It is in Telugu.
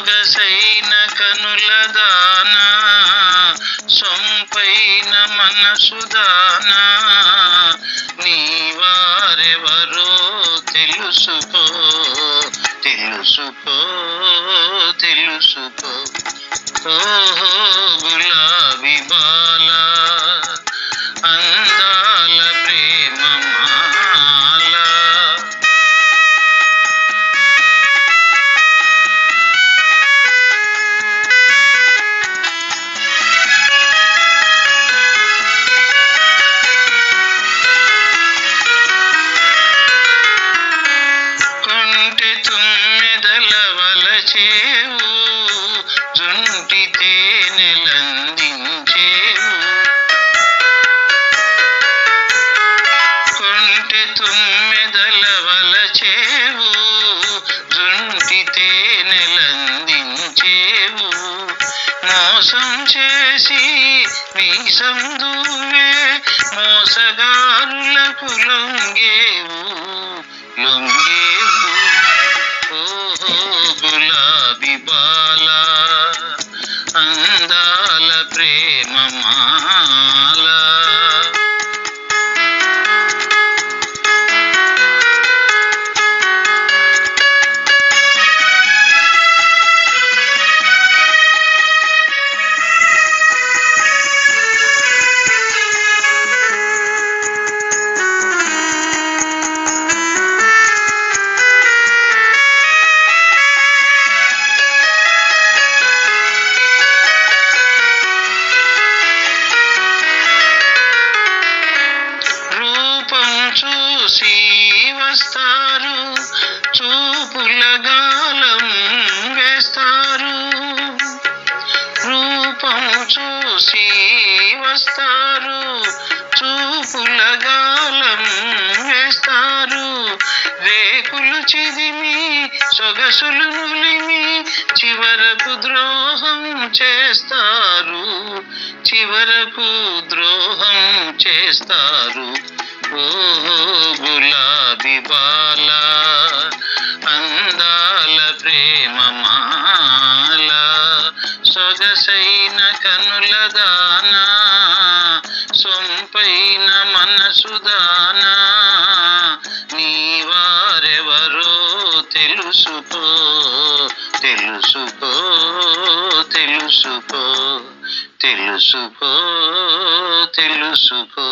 సొగసైన కనుల దానా సొంపైన మనసు దానా నీ వారెవరో తెలుసుకో తెలుసుకో తెలుసుకో. ఓహో గులాబీ బాల తుమ్మెదల వలచేవు జుంటి తేనెలందించేవు కొంటె తుమ్మెదలవలచేవు జుంటి తేనెలందించేవు మోసం చేసి మీసం దూవే మోసగారులకు లొంగేవు లొంగే బాల అందాల ప్రేమ చూసి వస్తారు చూపుల గాలం వేస్తారు. రూపం చూసి వస్తారు చూపుల గాలం వేస్తారు. రేకులు చిదిమి సొగసులు నులిమి చివరకు ద్రోహం చేస్తారు. చివరకు ద్రోహం చేస్తారు. ఓ గులాబీ బాల అందాల ప్రేమ మాల సొగసైన కనుల దానా సొంపైన మనసు దానా. నీ వారెవరో తెలుసుకో తెలుసుకో తెలుసుకో తెలుసుకో తెలుసుకో.